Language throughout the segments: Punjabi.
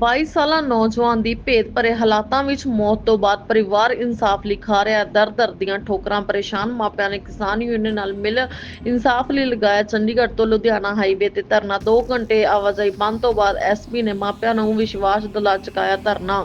22 ਸਾਲਾ ਨੌਜਵਾਨ ਦੀ ਭੇਦ ਭਰੇ ਹਾਲਾਤਾਂ ਵਿੱਚ ਮੌਤ ਤੋਂ ਬਾਅਦ ਪਰਿਵਾਰ ਇਨਸਾਫ ਲਈ ਖਾ ਰਿਹਾ ਦਰ ਦਰ ਦੀਆਂ ਠੋਕਰਾਂ ਪਰੇਸ਼ਾਨ ਮਾਪਿਆਂ ਨੇ ਕਿਸਾਨ ਯੂਨੀਅਨ ਨਾਲ ਮਿਲ ਇਨਸਾਫ ਲਈ ਲਗਾਇਆ ਚੰਡੀਗੜ੍ਹ ਤੋਂ ਲੁਧਿਆਣਾ ਹਾਈਵੇ ਤੇ ਧਰਨਾ। 2 ਘੰਟੇ ਆਵਾਜਾਈ ਬੰਦ ਤੋਂ ਬਾਅਦ ਐਸਪੀ ਨੇ ਮਾਪਿਆਂ ਨੂੰ ਵਿਸ਼ਵਾਸ ਦਿਲਾ ਚੁਕਾਇਆ ਧਰਨਾ।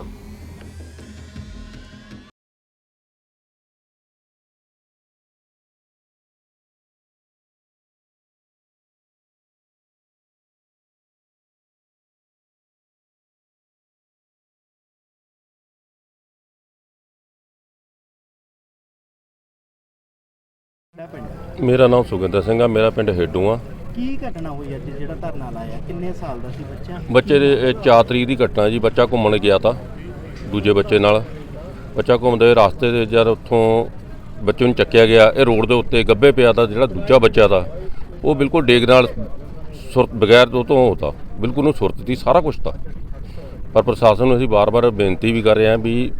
ਮੇਰਾ ਨਾਮ ਸੁਖਿੰਦਰ ਸਿੰਘ ਆ ਮੇਰਾ ਪਿੰਡ ਹੇਡੂ ਆ। ਕੀ ਘਟਨਾ ਹੋਈ ਅੱਜ ਜਿਹੜਾ ਧਰਨਾ ਲਾਇਆ? ਕਿੰਨੇ ਸਾਲ ਦਾ ਸੀ ਬੱਚਾ? ਬੱਚੇ ਦੇ ਇਹ ਚਾਰ ਤਰੀਕ ਦੀ ਘਟਨਾ ਜੀ ਬੱਚਾ ਘੁੰਮਣ ਗਿਆ ਤਾਂ ਦੂਜੇ ਬੱਚੇ ਨਾਲ। ਬੱਚਾ ਘੁੰਮਦੇ ਰਸਤੇ ਦੇ ਜਦ ਉੱਥੋਂ ਬੱਚੇ ਨੂੰ ਚੱਕਿਆ ਗਿਆ ਇਹ ਰੋਡ ਦੇ ਉੱਤੇ ਗੱਬੇ ਪਿਆ ਤਾਂ ਜਿਹੜਾ ਦੂਜਾ ਬੱਚਾ ਤਾਂ ਉਹ ਬਿਲਕੁਲ ਡੇਗ ਨਾਲ ਸੁਰਤ ਬਗੈਰ ਤੋਂ ਤੋਂ ਹੋਤਾ। ਬਿਲਕੁਲ ਨੂੰ ਸੁਰਤ ਸੀ ਸਾਰਾ ਕੁਝ ਤਾਂ। ਪਰ ਪ੍ਰਸ਼ਾਸਨ ਨੂੰ ਅਸੀਂ ਬਾਰ-ਬਾਰ ਬੇਨਤੀ ਵੀ ਕਰ ਰਹੇ ਹਾਂ ਵੀ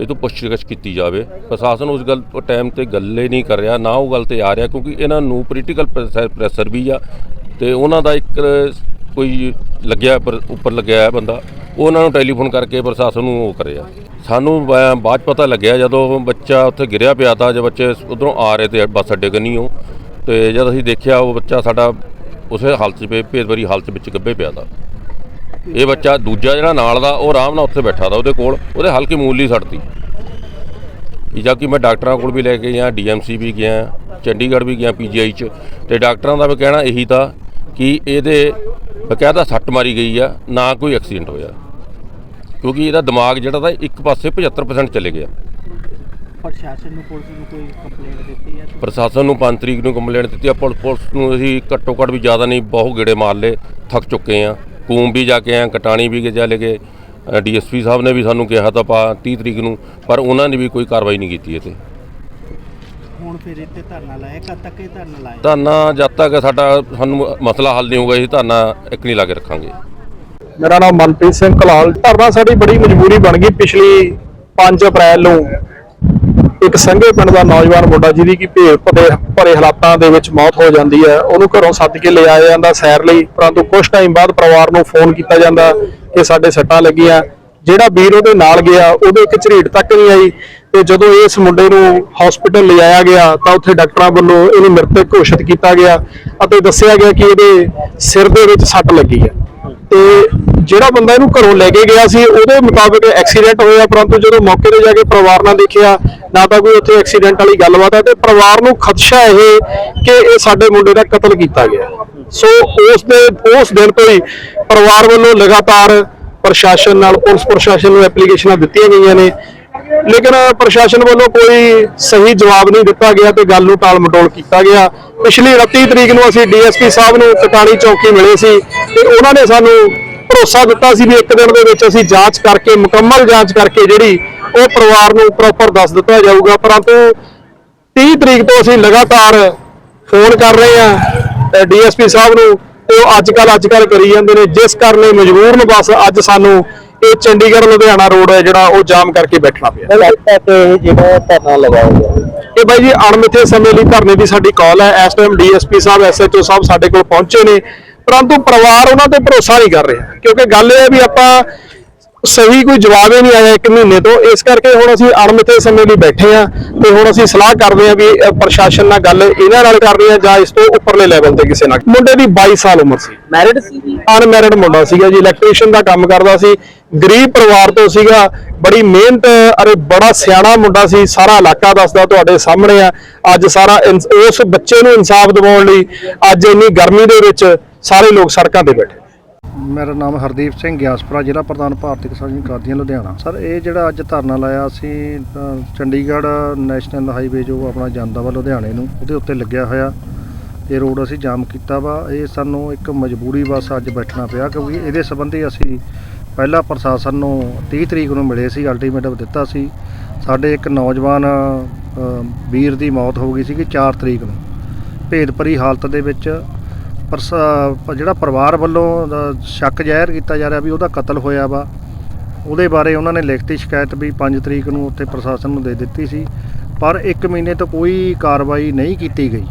ਇਹ ਤੋਂ ਪੁੱਛਗਿੱਛ ਕੀਤੀ ਜਾਵੇ। ਪ੍ਰਸ਼ਾਸਨ ਉਸ ਗੱਲ ਟਾਈਮ ਤੇ ਗੱਲੇ ਨਹੀਂ ਕਰ ਰਿਹਾ, ਨਾ ਉਹ ਗੱਲ ਤੇ ਆ ਰਿਹਾ, ਕਿਉਂਕਿ ਇਹਨਾਂ ਨੂੰ ਪੋਲੀਟੀਕਲ ਪ੍ਰੈਸ਼ਰ ਵੀ ਆ ਤੇ ਉਹਨਾਂ ਦਾ ਇੱਕ ਕੋਈ ਲੱਗਿਆ ਉੱਪਰ ਲੱਗਿਆ ਹੈ ਬੰਦਾ, ਉਹ ਉਹਨਾਂ ਨੂੰ ਟੈਲੀਫੋਨ ਕਰਕੇ ਪ੍ਰਸ਼ਾਸਨ ਨੂੰ ਉਹ ਕਰਿਆ। ਸਾਨੂੰ ਬਾਅਦ 'ਚ ਪਤਾ ਲੱਗਿਆ ਜਦੋਂ ਬੱਚਾ ਉੱਥੇ ਗਿਰਿਆ ਪਿਆ ਤਾਂ ਜੇ ਬੱਚੇ ਉਧਰੋਂ ਆ ਰਹੇ ਤੇ ਬੱਸ ਅੱਡੇ ਕੰਨੀਓ ਤੇ ਜਦ ਅਸੀਂ ਦੇਖਿਆ ਉਹ ਬੱਚਾ ਸਾਡਾ ਉਸੇ ਹਾਲਤ 'ਚ ਪੇ ਭੇਦਭਰੀ ਹਾਲਤ ਵਿੱਚ ਗੱਬੇ ਪਿਆ ਤਾ। ਇਹ ਬੱਚਾ ਦੂਜਾ ਜਿਹੜਾ ਨਾਲ ਦਾ ਉਹ ਆਰਾਮ ਨਾਲ ਉੱਥੇ ਬੈਠਾ ਤਾ ਉਹਦੇ ਕੋਲ ਉਹਦੇ ਹਲਕੀ ਮੂਲੀ ਸੜਤੀ। ਜਾ ਕਿ ਮੈਂ ਡਾਕਟਰਾਂ ਕੋਲ ਵੀ ਲੈ ਕੇ ਗਿਆ ਡੀਐਮਸੀ ਵੀ ਗਿਆ ਚੰਡੀਗੜ੍ਹ ਵੀ ਗਿਆ ਪੀਜੀਆਈ ਚ। ਤੇ ਡਾਕਟਰਾਂ ਦਾ ਵੀ ਕਹਿਣਾ ਇਹੀ ਤਾਂ ਕਿ ਇਹਦੇ ਬਕਾਇਦਾ ਸੱਟ ਮਾਰੀ ਗਈ ਆ ਨਾ ਕੋਈ ਐਕਸੀਡੈਂਟ ਹੋਇਆ। ਕਿਉਂਕਿ ਇਹਦਾ ਦਿਮਾਗ ਜਿਹੜਾ ਤਾਂ ਇੱਕ ਪਾਸੇ 75% ਚਲੇ ਗਿਆ। ਪ੍ਰਸ਼ਾਸਨ ਨੂੰ ਪੁਲਿਸ ਨੂੰ ਕੋਈ ਕੰਪਲੇਂਟ ਦਿੱਤੀ ਹੈ ਪ੍ਰਸ਼ਾਸਨ ਨੂੰ 5 ਤਰੀਕ ਨੂੰ ਕੰਪਲੇਂਟ ਦਿੱਤੀ ਆ ਪੁਲ- ਪੁਲਿਸ ਨੂੰ ਅਸੀਂ ਘੱਟੋ ਘੱਟ ਵੀ ਜ਼ਿਆਦਾ ਨਹੀਂ ਬਹੁਤ ਗੇੜੇ ਮਾਰ ਲਏ ਥੱਕ ਚੁੱਕੇ ਆ। ਕੂਮ ਵੀ ਜਾ ਕੇ ਆ ਕਟਾਣੀ ਵੀ ਜਾ ਲੈ ਡੀਐਸਪੀ ਸਾਹਿਬ ਨੇ ਵੀ ਸਾਨੂੰ ਕਿਹਾ ਤਾਂ ਪਾ 30 ਤਰੀਕ ਨੂੰ ਪਰ ਉਹਨਾਂ ਨੇ ਵੀ ਕੋਈ ਕਾਰਵਾਈ ਨਹੀਂ ਕੀਤੀ ਇਹ ਤੇ ਹੁਣ ਫਿਰ ਇੱਥੇ ਧਰਨਾ ਲਾਇਆ ਕਦ ਤੱਕ ਇਹ ਧਰਨਾ ਲਾਇਆ? ਧਰਨਾ ਜਦ ਤੱਕ ਸਾਡਾ ਸਾਨੂੰ ਮਸਲਾ ਹੱਲ ਨਹੀਂ ਹੋਊਗਾ ਅਸੀਂ ਧਰਨਾ ਇੱਕ ਨਹੀਂ ਲਾ ਕੇ ਰੱਖਾਂਗੇ। ਮੇਰਾ ਨਾਮ ਮਨਪ੍ਰੀਤ ਸਿੰਘ ਕਲਾਲ। ਧਰਨਾ ਸਾਡੀ ਬੜੀ ਮਜਬੂਰੀ ਬਣ ਗਈ ਪਿਛਲੀ 5 ਅਪ੍ਰੈਲ ਨੂੰ। ਇੱਕ ਸੰਘੇ ਪਿੰਡ ਦਾ ਨੌਜਵਾਨ ਮੁੰਡਾ ਜਿਹਦੀ ਕਿ ਭੇਦ ਭਰੇ ਭਰੇ ਹਾਲਾਤਾਂ ਦੇ ਵਿੱਚ ਮੌਤ ਹੋ ਜਾਂਦੀ ਹੈ। ਉਹਨੂੰ ਘਰੋਂ ਸੱਦ ਕੇ ਲਿਆਇਆ ਜਾਂਦਾ ਸੈਰ ਲਈ, ਪਰੰਤੂ ਕੁਝ ਟਾਈਮ ਬਾਅਦ ਪਰਿਵਾਰ ਨੂੰ ਫੋਨ ਕੀਤਾ ਜਾਂਦਾ ਕਿ ਸਾਡੇ ਸੱਟਾਂ ਲੱਗੀਆਂ। ਜਿਹੜਾ ਵੀਰ ਉਹਦੇ ਨਾਲ ਗਿਆ, ਉਹਦੇ ਇੱਕ ਝਰੀਟ ਤੱਕ ਨਹੀਂ ਆਈ ਤੇ ਜਦੋਂ ਇਸ ਮੁੰਡੇ ਨੂੰ ਹਸਪੀਟਲ ਲਿਜਾਇਆ ਗਿਆ, ਤਾਂ ਉੱਥੇ ਡਾਕਟਰਾਂ ਵੱਲੋਂ ਇਹਨੂੰ ਮ੍ਰਿਤਕ ਘੋਸ਼ਿਤ ਕੀਤਾ ਗਿਆ ਅਤੇ ਦੱਸਿਆ ਗਿਆ ਕਿ ਇਹਦੇ ਸਿਰ ਦੇ ਵਿੱਚ ਸੱਟ ਲੱਗੀ ਹੈ। ਤੇ ਜਿਹੜਾ ਬੰਦਾ ਇਹਨੂੰ ਘਰੋਂ ਲੈ ਕੇ ਗਿਆ ਸੀ, ਉਹਦੇ ਮੁਤਾਬਕ ਐਕਸੀਡੈਂਟ ਹੋਇਆ, ਪਰੰਤੂ ਜਦੋਂ ਮੌਕੇ ਤੇ ਜਾ ਕੇ ਪਰਿਵਾਰ ਨਾਲ ਦੇਖਿਆ, ਨਾ ਤਾਂ ਕੋਈ ਉੱਥੇ ਐਕਸੀਡੈਂਟ ਵਾਲੀ ਗੱਲਬਾਤ ਹੈ ਤੇ ਪਰਿਵਾਰ ਨੂੰ ਖਦਸ਼ਾ ਇਹ ਕਿ ਇਹ ਸਾਡੇ ਮੁੰਡੇ ਦਾ ਕਤਲ ਕੀਤਾ ਗਿਆ। ਸੋ ਉਸ ਦੇ, ਉਸ ਦਿਨ ਤੋਂ ਹੀ ਪਰਿਵਾਰ ਵੱਲੋਂ ਲਗਾਤਾਰ ਪ੍ਰਸ਼ਾਸਨ ਨਾਲ, ਪੁਲਿਸ ਪ੍ਰਸ਼ਾਸਨ ਨੂੰ ਐਪਲੀਕੇਸ਼ਨਾਂ ਦਿੱਤੀਆਂ ਗਈਆਂ ਨੇ। ਲੇਕਿਨ ਪ੍ਰਸ਼ਾਸਨ ਵੱਲੋਂ ਕੋਈ ਸਹੀ ਜਵਾਬ ਨਹੀਂ ਦਿੱਤਾ ਗਿਆ ਤੇ ਗੱਲ ਨੂੰ ਟਾਲ ਮਟੋਲ ਕੀਤਾ ਗਿਆ। ਪਿਛਲੀ 29 ਤਰੀਕ ਨੂੰ ਅਸੀਂ ਡੀਐਸਪੀ ਸਾਹਿਬ ਨੂੰ ਕਟਾਣੀ ਚੌਕੀ ਮਿਲੇ ਸੀ ਤੇ ਉਹਨਾਂ ਨੇ ਸਾਨੂੰ ਭਰੋਸਾ ਦਿੱਤਾ ਸੀ ਵੀ ਇੱਕ ਦਿਨ ਦੇ ਵਿੱਚ ਅਸੀਂ ਜਾਂਚ ਕਰਕੇ, ਮੁਕੰਮਲ ਜਾਂਚ ਕਰਕੇ ਜਿਹੜੀ ਉਹ ਪਰਿਵਾਰ ਨੂੰ ਪ੍ਰੋਪਰ ਦੱਸ ਦਿੱਤਾ ਜਾਊਗਾ। ਪਰੰਤੂ 30 ਤਰੀਕ ਤੋਂ ਅਸੀਂ ਲਗਾਤਾਰ ਫੋਨ ਕਰ ਰਹੇ ਹਾਂ ਡੀਐਸਪੀ ਸਾਹਿਬ ਨੂੰ। ਉਹ ਅੱਜ ਕੱਲ ਅੱਜ ਕੱਲ ਕਰੀ ਜਾਂਦੇ ਨੇ। ਜਿਸ ਕਾਰਨ ਇਹ ਮਜਬੂਰਨ ਬਸ ਅੱਜ ਸਾਨੂੰ ਇਹ ਚੰਡੀਗੜ੍ਹ ਲੁਧਿਆਣਾ ਰੋਡ ਹੈ ਜਿਹੜਾ ਉਹ ਜਾਮ ਕਰਕੇ ਬੈਠਣਾ ਪਿਆ। ਲੱਗਦਾ ਕਿ ਇਹ ਜਿਹੜਾ ਧਰਨਾ ਲਗਾਇਆ ਗਿਆ। ਇਹ ਬਾਈ ਜੀ ਅਣਮਿੱਥੇ ਸਮੇਂ ਲਈ ਧਰਨੇ ਦੀ ਸਾਡੀ ਕਾਲ ਹੈ। ਇਸ ਟਾਈਮ ਡੀਐਸਪੀ ਸਾਹਿਬ ਐਸਐਚਓ ਸਾਹਿਬ ਸਾਡੇ ਕੋਲ ਪਹੁੰਚੇ ਨੇ। ਪਰੰਤੂ ਪਰਿਵਾਰ ਉਹਨਾਂ ਤੇ ਭਰੋਸਾ ਨਹੀਂ ਕਰ ਰਿਹਾ। ਕਿਉਂਕਿ ਗੱਲ ਇਹ ਹੈ ਵੀ ਆਪਾਂ ਸਹੀ ਕੋਈ ਜਵਾਬ ਹੀ ਨਹੀਂ ਆਇਆ ਇੱਕ ਮਹੀਨੇ ਤੋਂ। ਇਸ ਕਰਕੇ ਹੁਣ ਅਸੀਂ ਅਣਮਿੱਥੇ ਸਮੇਂ ਲਈ ਬੈਠੇ ਆ ਤੇ ਹੁਣ ਅਸੀਂ ਸਲਾਹ ਕਰਦੇ ਆ ਵੀ ਪ੍ਰਸ਼ਾਸਨ ਨਾਲ ਗੱਲ ਇਹਨਾਂ ਨਾਲ ਕਰਨੀ ਆ ਜਾਂ ਇਸ ਤੋਂ ਉੱਪਰਲੇ ਲੈਵਲ ਤੇ ਕਿਸੇ ਨਾਲ। ਮੁੰਡੇ ਦੀ 22 ਸਾਲ ਉਮਰ ਸੀ। ਮੈਰਿਡ ਸੀ ਅਨਮੈਰਿਡ ਮੁੰਡਾ ਸੀਗਾ ਜੀ ਇਲੈਕਟ੍ਰੀਸ਼ੀਅਨ ਦਾ ਕੰਮ ਕਰਦਾ ਸੀ। ਗਰੀਬ ਪਰਿਵਾਰ ਤੋਂ ਸੀਗਾ। ਬੜੀ ਮਿਹਨਤ ਅਰੇ ਬੜਾ ਸਿਆਣਾ ਮੁੰਡਾ ਸੀ। ਸਾਰਾ ਇਲਾਕਾ ਦੱਸਦਾ ਤੁਹਾਡੇ ਸਾਹਮਣੇ ਆ। ਅੱਜ ਸਾਰਾ ਉਸ ਬੱਚੇ ਨੂੰ ਇਨਸਾਫ ਦਿਵਾਉਣ ਲਈ ਅੱਜ ਇੰਨੀ ਗਰਮੀ ਦੇ ਵਿੱਚ ਸਾਰੇ ਲੋਕ ਸੜਕਾਂ ਤੇ ਬੈਠੇ। ਮੇਰਾ ਨਾਮ ਹਰਦੀਪ ਸਿੰਘ ਗਿਆਸਪੁਰਾ, ਜ਼ਿਲ੍ਹਾ ਪ੍ਰਧਾਨ ਭਾਰਤੀ ਕਿਸਾਨ ਯੂਨੀਅਨ ਕਾਦੀਆਂ, ਲੁਧਿਆਣਾ। ਸਰ, ਇਹ ਜਿਹੜਾ ਅੱਜ ਧਰਨਾ ਲਾਇਆ ਅਸੀਂ ਚੰਡੀਗੜ੍ਹ ਨੈਸ਼ਨਲ ਹਾਈਵੇ ਜੋ ਆਪਣਾ ਜਾਂਦਾ ਵਾ ਲੁਧਿਆਣੇ ਨੂੰ, ਉਹਦੇ ਉੱਤੇ ਲੱਗਿਆ ਹੋਇਆ। ਇਹ ਰੋਡ ਅਸੀਂ ਜਾਮ ਕੀਤਾ ਵਾ। ਇਹ ਸਾਨੂੰ ਇੱਕ ਮਜਬੂਰੀ ਬਸ ਅੱਜ ਬੈਠਣਾ ਪਿਆ ਕਿਉਂਕਿ ਇਹਦੇ ਸੰਬੰਧੀ ਅਸੀਂ ਪਹਿਲਾਂ ਪ੍ਰਸ਼ਾਸਨ ਨੂੰ 30 ਤਰੀਕ ਨੂੰ ਮਿਲੇ ਸੀ ਅਲਟੀਮੇਟਮ ਦਿੱਤਾ ਸੀ। ਸਾਡੇ ਇੱਕ ਨੌਜਵਾਨ ਵੀਰ ਦੀ ਮੌਤ ਹੋ ਗਈ ਸੀਗੀ ਕਿ 4 ਤਰੀਕ ਨੂੰ। ਭੇਦਭਰੀ ਹਾਲਤ ਦੇ ਵਿੱਚ ਪਰ ਜਿਹੜਾ ਪਰਿਵਾਰ ਵੱਲੋਂ ਅ, ਸ਼ੱਕ ਜ਼ਾਹਿਰ ਕੀਤਾ ਜਾ ਰਿਹਾ ਵੀ ਉਹਦਾ ਕਤਲ ਹੋਇਆ ਵਾ ਉਹਦੇ ਬਾਰੇ ਉਹਨਾਂ ਨੇ ਲਿਖਤੀ ਸ਼ਿਕਾਇਤ ਵੀ 5 ਤਰੀਕ ਨੂੰ ਉੱਥੇ ਪ੍ਰਸ਼ਾਸਨ ਨੂੰ ਦੇ ਦਿੱਤੀ ਸੀ ਪਰ 1 ਮਹੀਨੇ ਤੋਂ ਕੋਈ ਕਾਰਵਾਈ ਨਹੀਂ ਕੀਤੀ ਗਈ।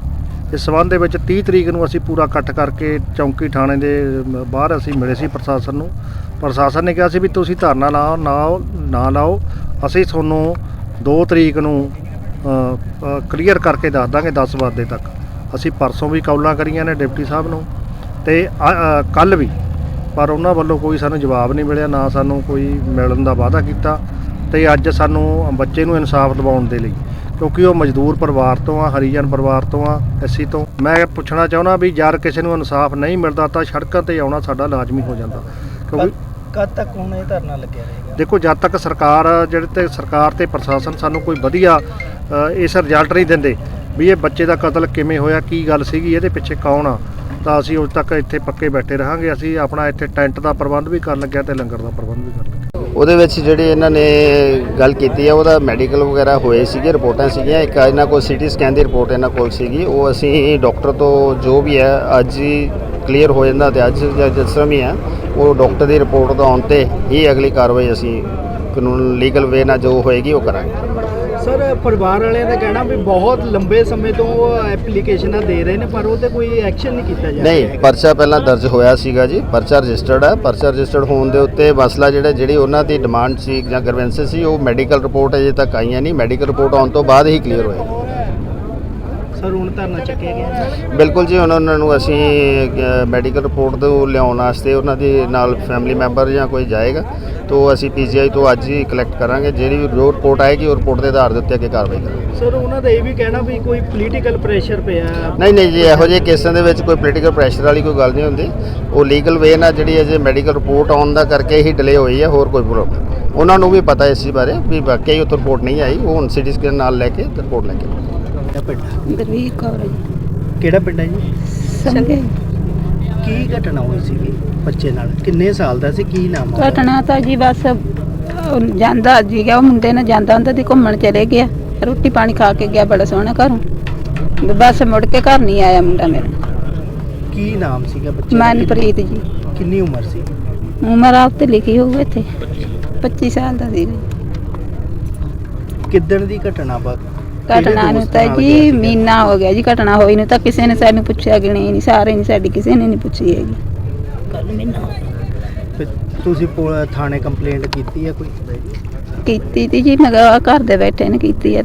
ਇਸ ਸਬੰਧ ਦੇ ਵਿੱਚ 30 ਤਰੀਕ ਨੂੰ ਅਸੀਂ ਪੂਰਾ ਇਕੱਠ ਕਰਕੇ ਚੌਂਕੀ ਥਾਣੇ ਦੇ ਮ- ਬਾਹਰ ਅਸੀਂ ਮਿਲੇ ਸੀ ਪ੍ਰਸ਼ਾਸਨ ਨੂੰ। ਪ੍ਰਸ਼ਾਸਨ ਨੇ ਕਿਹਾ ਸੀ ਵੀ ਤੁਸੀਂ ਧਰਨਾ ਲਾਓ ਨਾ ਨਾ ਲਾਓ ਅਸੀਂ ਤੁਹਾਨੂੰ 2 ਤਰੀਕ ਨੂੰ ਕਲੀਅਰ ਕਰਕੇ ਦੱਸ ਦਾਂਗੇ 10 ਵਜੇ ਤੱਕ। ਅਸੀਂ ਪਰਸੋਂ ਵੀ ਕੌਲਾਂ ਕਰੀਆਂ ਨੇ ਡਿਪਟੀ ਸਾਹਿਬ ਨੂੰ ਤੇ ਕੱਲ ਵੀ। ਪਰ ਉਹਨਾਂ ਵੱਲੋਂ ਕੋਈ ਸਾਨੂੰ ਜਵਾਬ ਨਹੀਂ ਮਿਲਿਆ ਨਾ ਸਾਨੂੰ ਕੋਈ ਮਿਲਣ ਦਾ ਵਾਅਦਾ ਕੀਤਾ ਤੇ ਅੱਜ ਸਾਨੂੰ ਬੱਚੇ ਨੂੰ ਇਨਸਾਫ ਦਿਵਾਉਣ ਦੇ ਲਈ ਕਿਉਂਕਿ ਉਹ ਮਜ਼ਦੂਰ ਪਰਿਵਾਰ ਤੋਂ ਆ ਹਰੀਜਨ ਪਰਿਵਾਰ ਤੋਂ ਆ ਐਸੀ ਤੋਂ। ਮੈਂ ਪੁੱਛਣਾ ਚਾਹੁੰਦਾ ਵੀ ਯਾਰ ਕਿਸੇ ਨੂੰ ਇਨਸਾਫ ਨਹੀਂ ਮਿਲਦਾ ਤਾਂ ਸੜਕਾਂ ਤੇ ਆਉਣਾ ਸਾਡਾ ਲਾਜ਼ਮੀ ਹੋ ਜਾਂਦਾ। ਕਿਉਂਕਿ ਕਦ ਤੱਕ ਹੁਣ ਇਹ ਧਰਨਾ ਲੱਗਿਆ ਰਹੇਗਾ? ਦੇਖੋ ਜਦ ਤੱਕ ਸਰਕਾਰ ਜਿਹੜੇ ਤੇ ਸਰਕਾਰ ਤੇ ਪ੍ਰਸ਼ਾਸਨ ਸਾਨੂੰ ਕੋਈ ਵਧੀਆ ਇਸ ਰਿਜ਼ਲਟ ਨਹੀਂ ਦਿੰਦੇ ਵੀ ਇਹ ਬੱਚੇ ਦਾ ਕਤਲ ਕਿਵੇਂ ਹੋਇਆ, ਕੀ ਗੱਲ ਸੀਗੀ, ਇਹਦੇ ਪਿੱਛੇ ਕੌਣ ਆ? ਤਾਂ ਅਸੀਂ ਉਦੋਂ ਤੱਕ ਇੱਥੇ ਪੱਕੇ ਬੈਠੇ ਰਹਾਂਗੇ। ਅਸੀਂ ਆਪਣਾ ਇੱਥੇ ਟੈਂਟ ਦਾ ਪ੍ਰਬੰਧ ਵੀ ਕਰਨ ਲੱਗਿਆ ਤੇ ਲੰਗਰ ਦਾ ਪ੍ਰਬੰਧ ਵੀ ਕਰਨ ਲੱਗਿਆ। ਉਹਦੇ ਵਿੱਚ ਜਿਹੜੇ ਇਹਨਾਂ ਨੇ ਗੱਲ ਕੀਤੀ ਹੈ ਉਹਦਾ ਮੈਡੀਕਲ ਵਗੈਰਾ ਹੋਏ ਸੀਗੇ, ਰਿਪੋਰਟਾਂ ਸੀਗੀਆਂ। ਇੱਕ ਇਹਨਾਂ ਕੋਲ ਸੀਟੀ ਸਕੈਨ ਦੀ ਰਿਪੋਰਟ ਇਹਨਾਂ ਕੋਲ ਸੀਗੀ। ਉਹ ਅਸੀਂ ਡਾਕਟਰ ਤੋਂ ਜੋ ਵੀ ਹੈ, ਅੱਜ ਹੀ ਕਲੀਅਰ ਹੋ ਜਾਂਦਾ ਤੇ ਅੱਜ ਜਾਂ ਜਿਸ ਤਰ੍ਹਾਂ ਵੀ ਹੈ, ਉਹ ਡਾਕਟਰ ਦੀ ਰਿਪੋਰਟ ਦਾ ਆਉਣ ਤੇ ਹੀ ਅਗਲੀ ਕਾਰਵਾਈ ਅਸੀਂ ਕਾਨੂੰਨ, ਲੀਗਲ ਵੇ ਨਾਲ ਜੋ ਹੋਏਗੀ ਉਹ ਕਰਾਂਗੇ। ਸਰ ਪਰਿਵਾਰ ਵਾਲਿਆਂ ਦਾ ਕਹਿਣਾ ਵੀ ਬਹੁਤ ਲੰਬੇ ਸਮੇਂ ਤੋਂ ਉਹ ਐਪਲੀਕੇਸ਼ਨਾਂ ਦੇ ਰਹੇ ਨੇ ਪਰ ਉਹ ਤੇ ਕੋਈ ਐਕਸ਼ਨ ਨਹੀਂ ਕੀਤਾ ਜਾ ਨਹੀਂ ਰਿਹਾ। ਪਰਚਾ ਪਹਿਲਾਂ ਦਰਜ ਹੋਇਆ ਸੀਗਾ ਜੀ ਪਰਚਾ ਰਜਿਸਟਰਡ ਹੈ ਪਰਚਾ ਰਜਿਸਟਰਡ ਹੋਣ ਦੇ ਉੱਤੇ ਮਸਲਾ ਜਿਹੜਾ ਜਿਹੜੀ ਉਹਨਾਂ ਦੀ ਡਿਮਾਂਡ ਸੀ ਜਾਂ ਗਰਵੈਂਸਸ ਸੀ ਉਹ ਮੈਡੀਕਲ ਰਿਪੋਰਟ ਅਜੇ ਤੱਕ ਆਈਆਂ ਨਹੀਂ। ਮੈਡੀਕਲ ਰਿਪੋਰਟ ਆਉਣ ਤੋਂ ਬਾਅਦ ਹੀ ਕਲੀਅਰ ਹੋਏਗੀ ਸਰ ਹੁਣ ਧਰਨਾ ਚੱਕਿਆ ਗਿਆ ਬਿਲਕੁਲ ਜੀ ਹੁਣ ਉਹਨਾਂ ਨੂੰ ਅਸੀਂ ਮੈਡੀਕਲ ਰਿਪੋਰਟ ਤੋਂ ਲਿਆਉਣ ਵਾਸਤੇ ਉਹਨਾਂ ਦੇ ਨਾਲ ਫੈਮਿਲੀ ਮੈਂਬਰ ਜਾਂ ਕੋਈ ਜਾਏਗਾ ਤੋਂ ਅਸੀਂ ਪੀਜੀਆਈ ਤੋਂ ਅੱਜ ਹੀ ਕਲੈਕਟ ਕਰਾਂਗੇ। ਜਿਹੜੀ ਵੀ ਜੋ ਰਿਪੋਰਟ ਆਏਗੀ ਉਹ ਰਿਪੋਰਟ ਦੇ ਆਧਾਰ ਦੇ ਉੱਤੇ ਅੱਗੇ ਕਾਰਵਾਈ ਕਰਾਂਗੇ। ਸਰ ਉਹਨਾਂ ਦਾ ਇਹ ਵੀ ਕਹਿਣਾ ਵੀ ਕੋਈ ਪੋਲੀਟੀਕਲ ਪ੍ਰੈਸ਼ਰ ਪਿਆ ਨਹੀਂ ਨਹੀਂ ਜੀ ਇਹੋ ਜਿਹੇ ਕੇਸਾਂ ਦੇ ਵਿੱਚ ਕੋਈ ਪੋਲੀਟੀਕਲ ਪ੍ਰੈਸ਼ਰ ਵਾਲੀ ਕੋਈ ਗੱਲ ਨਹੀਂ ਹੁੰਦੀ। ਉਹ ਲੀਗਲ ਵੇ ਨਾਲ ਜਿਹੜੀ ਅਜੇ ਮੈਡੀਕਲ ਰਿਪੋਰਟ ਆਉਣ ਦਾ ਕਰਕੇ ਹੀ ਡਿਲੇ ਹੋਈ ਹੈ ਹੋਰ ਕੋਈ ਪ੍ਰੋਬਲਮ। ਉਹਨਾਂ ਨੂੰ ਵੀ ਪਤਾ ਇਸ ਬਾਰੇ ਵੀ ਵਾਕਈ ਉਹ ਰਿਪੋਰਟ ਨਹੀਂ ਆਈ। ਉਹ ਹੁਣ ਸਿਟੀ ਸਕੈਨ ਨਾਲ ਲੈ ਕੇ ਰਿਪੋਰਟ ਲੈ ਕੇ ਪਿੰਡ? ਗੁਰਵੀਰ ਕੌਰ ਜੀ। ਕਿਹੜਾ ਪਿੰਡ ਹੈ ਜੀ? ਸੰਗੇ ਕੀ ਘਟਨਾ ਹੋਈ ਸੀਗੀ ਬੱਚੇ ਨਾਲ? ਕਿੰਨੇ ਸਾਲ ਦਾ ਸੀ? ਕੀ ਨਾਮ ਆ ਉਹਦਾ? ਘਟਨਾ ਤਾਂ ਜੀ ਬਸ ਉਹ ਜਾਂਦਾ ਜੀ ਉਹ ਮੁੰਡੇ ਨੇ ਜਾਂਦਾ ਹੁੰਦਾ ਦੀ ਘੁੰਮਣ ਚਲੇ ਗਿਆ। ਰੋਟੀ ਪਾਣੀ ਖਾ ਕੇ ਗਿਆ ਬੜਾ ਸੋਹਣਾ ਘਰੋਂ। ਬਸ ਮੁੜ ਕੇ ਘਰ ਨਹੀਂ ਆਇਆ ਮੁੰਡਾ ਮੇਰਾ। ਕੀ ਨਾਮ ਸੀਗਾ ਬੱਚੇ ਦਾ? ਮਨਪ੍ਰੀਤ ਜੀ। ਕਿੰਨੀ ਉਮਰ ਸੀ? ਉਮਰ ਆਪ ਤੇ ਲਿਖੀ ਹੋਊ ਇੱਥੇ। 25 ਸਾਲ ਦਾ ਸੀ। ਕਿੱਦਣ ਦੀ ਘਟਨਾ ਬਾ ਘਟਨਾ ਨੂੰ ਤਾਂ ਜੀ ਮਹੀਨਾ ਹੋ ਗਿਆ ਜੀ ਘਟਨਾ ਹੋਈ ਨੂੰ ਤਾਂ ਕਿਸੇ ਨੇ ਸਾਨੂੰ ਪੁੱਛਿਆ ਕਿ ਨਹੀਂ ਸਾਰੇ ਨਹੀਂ ਸਾਡੀ ਕਿਸੇ ਨੇ ਨਹੀਂ ਪੁੱਛੀ ਹੈਗੀ। ਤੁਸੀਂ ਪੁ- ਥਾਣੇ ਕੰਪਲੇਂਟ ਕੀਤੀ ਹੈ ਕੋਈ? ਕੀਤੀ ਤੀ ਜੀ ਮੈਂ ਕਿਹਾ ਘਰ ਦੇ ਬੈਠੇ ਨੇ ਕੀਤੀ ਯਾਰ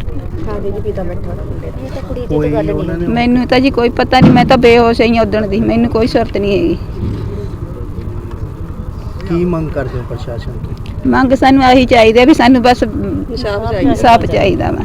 ਕੋਈ ਉਹਨਾਂ ਨੇ ਮੈਨੂੰ ਤਾਂ ਜੀ ਕੋਈ ਪਤਾ ਨਹੀਂ ਮੈਂ ਤਾਂ ਬੇਹੋਸ਼ ਹੀ ਉਦਣ ਦੀ ਮੈਨੂੰ ਕੋਈ ਸੁਰਤ ਨਹੀਂ ਹੈਗੀ। ਕੀ ਮੰਗ ਕਰਦੇ ਹੋ ਪ੍ਰਸ਼ਾਸਨ ਤੋਂ? ਮੰਗ ਸਾਨੂੰ ਆਹੀ ਚਾਹੀਦੀ ਹੈ ਵੀ ਸਾਨੂੰ ਬਸ ਇਨਸਾਫ ਚਾਹੀਦਾ ਵਾ।